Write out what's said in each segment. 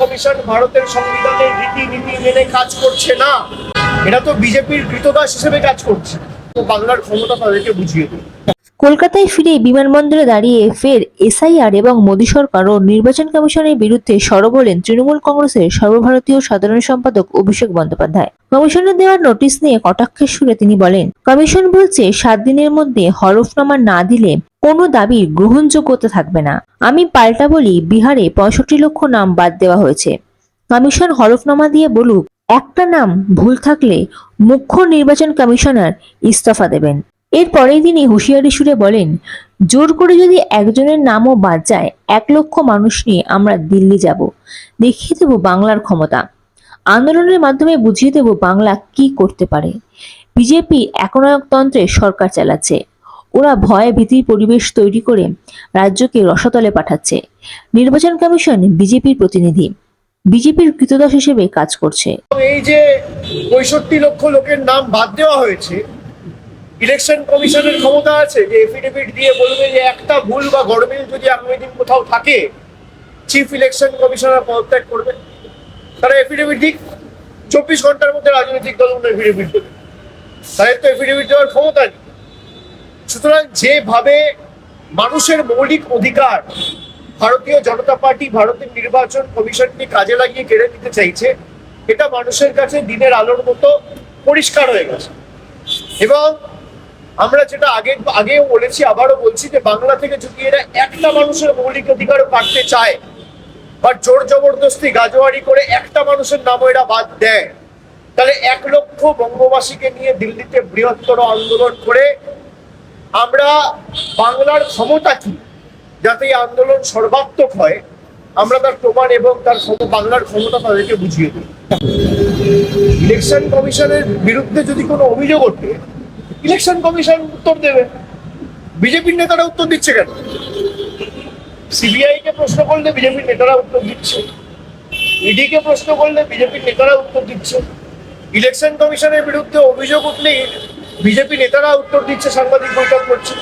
Commission ভারতের সংবিধানের রীতি নীতি মেনে কাজ করছে না। এটা তো বিজেপির কৃতদাস হিসেবে কাজ করছে। তো বাংলার ক্ষমতা তাদেরকে বুঝিয়ে দেবে কলকাতায় ফিরে বিমানবন্দরে দাঁড়িয়ে ফের এসআইআর এবং মোদী সরকার ও নির্বাচন কমিশনের বিরুদ্ধে সরব হলেন তৃণমূল কংগ্রেসের সর্বভারতীয় সাধারণ সম্পাদক অভিষেক বন্দ্যোপাধ্যায়। কমিশনের দেওয়ার নোটিশ নিয়ে কটাক্ষের সুরে তিনি বলেন, কমিশন বলছে, সাত দিনের মধ্যে হরফনামা না দিলে কোনো দাবির গ্রহণযোগ্যতা থাকবে না। আমি পাল্টা বলি, বিহারে পঁয়ষট্টি লক্ষ নাম বাদ দেওয়া হয়েছে। কমিশন হরফনামা দিয়ে বলুক, একটা নাম ভুল থাকলে মুখ্য নির্বাচন কমিশনার ইস্তফা দেবেন। এরপরেই তিনি হুঁশিয়ারি সুরে বলেন, জোর করে যদি একজনের নামও বাদ যায়, এক লক্ষ মানুষ নিয়ে আমরা দিল্লি যাব। দেখিয়ে দেব বাংলার ক্ষমতা। আন্দোলনের মাধ্যমে বুঝিয়ে দেব বাংলা কি করতে পারে। বিজেপি একনায়কতন্ত্রে সরকার চালাচ্ছে। ওরা ভয় ভীতির পরিবেশ তৈরি করে রাজ্যকে রসাতলে পাঠাচ্ছে। নির্বাচন কমিশন বিজেপির প্রতিনিধি। বিজেপির কৃতদাস হিসেবে কাজ করছে। এই যে পঁয়ষট্টি লক্ষ লোকের নাম বাদ দেওয়া হয়েছে, ইলেকশন কমিশনের ক্ষমতা আছে যে এফিডেভিট দিয়ে বলবে যে একটা ভুল বা গরমিল যদি আগামী দিন কোথাও থাকে চিফ ইলেকশন কমিশনার পদত্যাগ করবে। তারা এফিডেভিট দিক, চব্বিশ ঘণ্টার মধ্যে রাজনৈতিক দলগুলো এফিডেভিট দেবে। তাদের তো এফিডেভিট দেওয়ার ক্ষমতা নেই। সুতরাং যেভাবে মানুষের মৌলিক অধিকার ভারতীয় জনতা পার্টি, ভারতের নির্বাচন কমিশনকে কাজে লাগিয়ে কেড়ে নিতে চাইছে, এটা মানুষের কাছে দিনের আলোর মতো পরিষ্কার হয়ে গেছে। এবং আমরা যেটা আগে, আগেও বলেছি, আবারও বলছি যে বাংলা থেকে যদি এরা একটা মানুষের মৌলিক অধিকারও কাটতে চায় বা জোর জবরদস্তি গাজোয়ারি করে একটা মানুষের নামও এরা বাদ দেয়, তাহলে এক লক্ষ বঙ্গবাসীকে নিয়ে দিল্লিতে বৃহত্তর আন্দোলন করে আমরা বাংলার ক্ষমতা কি? যাতে এই আন্দোলন সর্বাত্মক হয়, আমরা তার প্রমাণ এবং তার বাংলার ক্ষমতা তাদেরকে বুঝিয়ে দিই। ইলেকশন কমিশনের বিরুদ্ধে যদি কোনো অভিযোগ ওঠে, ইলেকশন কমিশন উত্তর দেবে। বিজেপির নেতারা উত্তর দিচ্ছে কেন? সিবিআই কে প্রশ্ন করলে বিজেপির নেতারা উত্তর দিচ্ছে। ইডি কে প্রশ্ন করলে বিজেপির নেতারা উত্তর দিচ্ছে। ইলেকশন কমিশনের বিরুদ্ধে অভিযোগ উঠলে বিজেপি নেতারা উত্তর দিচ্ছে, সাংবাদিক বৈঠক করছে।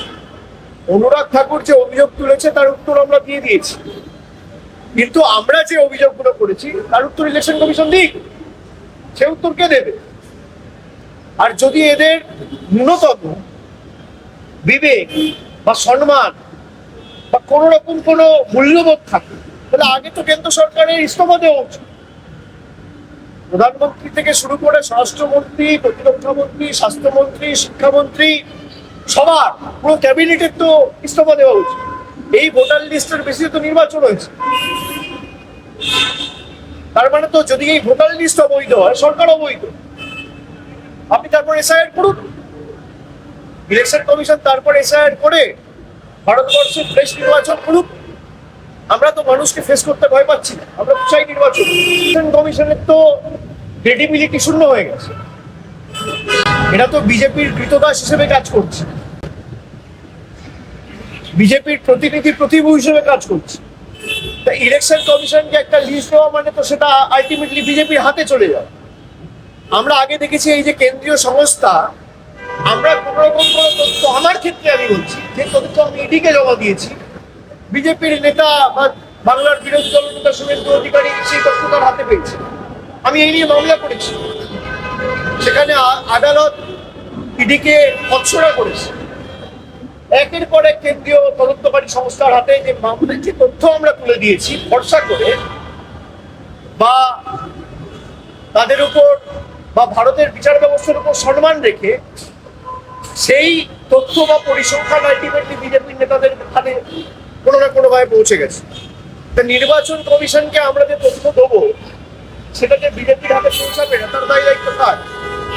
অনুরাগ ঠাকুর যে অভিযোগ তুলেছে, তার উত্তর আমরা দিয়ে দিয়েছি। কিন্তু আমরা যে অভিযোগগুলো করেছি, তার উত্তর ইলেকশন কমিশন দিক। সে উত্তর কে দেবে? আর যদি এদের ন্যূনতম বিবেক বা সম্মান বা কোন রকম কোনো মূল্যবোধ থাকে, তাহলে আগে তো কেন্দ্র সরকারের ইস্তফা দেওয়া উচিত। প্রধানমন্ত্রী থেকে শুরু করে স্বরাষ্ট্রমন্ত্রী, প্রতিরক্ষা মন্ত্রী, স্বাস্থ্যমন্ত্রী, শিক্ষামন্ত্রী, সবার পুরো ক্যাবিনেটের তো ইস্তফা দেওয়া উচিত এই ভোটার লিস্টের বেশি তো নির্বাচন হয়েছে। তার মানে তো যদি এই ভোটার লিস্ট অবৈধ হয়, সরকার অবৈধ। আপনি তারপর এসআইআর করুন। ইলেকশন কমিশন তারপর এসআইআর করে ভারতবর্ষে ফ্রেশ নির্বাচন করুক। আমরা তো মানুষকে ফেস করতে ভয় পাচ্ছি না। আমরা চাই নির্বাচন। কমিশনের তো ক্রেডিবিলিটি শূন্য হয়ে গেছে। এটা তো বিজেপির কৃতদাস হিসেবে কাজ করছে। বিজেপির প্রতিনিধি প্রতিভূ হিসেবে কাজ করছে। তা ইলেকশন কমিশনকে একটা লিস্ট দেওয়া মানে তো সেটা আলটিমেটলি বিজেপির হাতে চলে যাবে। আমরা আগে দেখেছি এই যে কেন্দ্রীয় সংস্থা, আমরা কোন রকম কোনো তথ্য আমার ক্ষেত্রে আমি বলছি, যে তথ্য আমি ইডিকে জমা দিয়েছি বিজেপির নেতা বা বাংলার বিরোধী দল নেতা শুভেন্দু অধিকারী সেই তথ্য তার হাতে পেয়েছে। আমি এই নিয়ে মামলা করেছি। সেখানে আদালত ইডিকে অৎসরা করেছে। একের পর এক কেন্দ্রীয় তদন্তকারী সংস্থার হাতে যে মামলার যে তথ্য আমরা তুলে দিয়েছি, ভরসা করে বা তাদের উপর বা ভারতের বিচার ব্যবস্থার উপর সম্মান রেখে সেই তথ্য বা পরিসংখ্যান আলটিমেটলি বিজেপির নেতাদের হাতে কোনো না কোনো ভাবে পৌঁছে গেছে। তা নির্বাচন কমিশনকে আমরা যে তথ্য দেবো, সেটা যে বিজেপির হাতে পৌঁছাবে না তার দায় দায়িত্ব কার?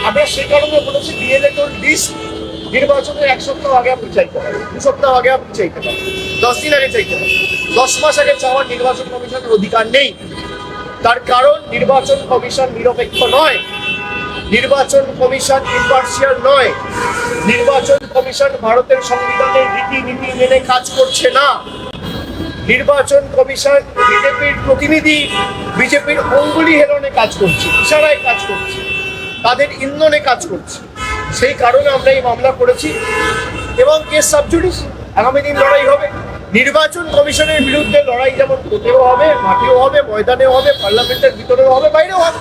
আমরা সেই কারণে বলেছি ডিএলএ লিস্ট নির্বাচনের এক সপ্তাহ আগে আপনি চাইতে হবে, দু সপ্তাহ আগে আপনি চাইতে হবে, দশ দিন আগে চাইতে হবে। দশ মাস আগে চাওয়ার নির্বাচন কমিশনের অধিকার নেই। তার কারণ নির্বাচন কমিশন নিরপেক্ষ নয়। নির্বাচন কমিশন ইম্পার্সিয়াল নয়। নির্বাচন কমিশন ভারতের সংবিধানের রীতি নীতি মেনে কাজ করছে না। নির্বাচন কমিশন বিজেপির প্রতিনিধি বিজেপির অঙ্গুলি হেলনে কাজ করছে, ইশারায় কাজ করছে, তাদের ইন্ধনে কাজ করছে। সেই কারণে আমরা এই মামলা করেছি এবং কেস সাবজুডিস আগামী দিন লড়াই হবে। নির্বাচন কমিশনের বিরুদ্ধে লড়াই যেমন কোর্টেও হবে, মাঠেও হবে, ময়দানেও হবে, পার্লামেন্টের ভিতরেও হবে, বাইরেও হবে।